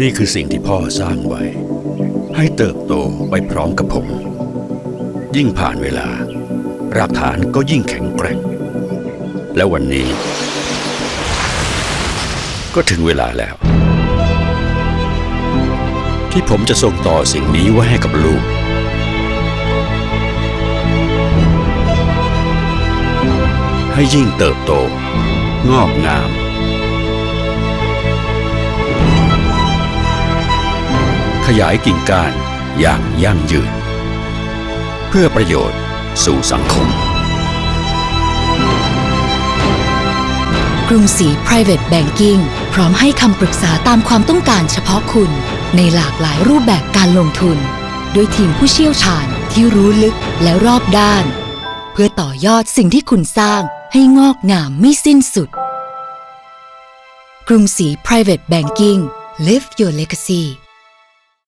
นี่คือสิ่งที่พ่อสร้างไว้ ให้เติบโตไปพร้อมกับผม ยิ่งผ่านเวลา รากฐานก็ยิ่งแข็งแกร่ง และวันนี้ ก็ถึงเวลาแล้ว ที่ผมจะส่งต่อสิ่งนี้ไว้ให้กับลูกให้ยิ่งเติบโต งอกงาม ยายกิ่งก้านอย่างยั่งยืน เพื่อประโยชน์สู่สังคม กรุงศรี private banking พร้อมให้คำปรึกษาตามความต้องการเฉพาะคุณ ในหลากหลายรูปแบบการลงทุน ด้วยทีมผู้เชี่ยวชาญที่รู้ลึกและรอบด้าน เพื่อต่อยอดสิ่งที่คุณสร้างให้งอกงามไม่สิ้นสุด กรุงศรี private banking live your legacy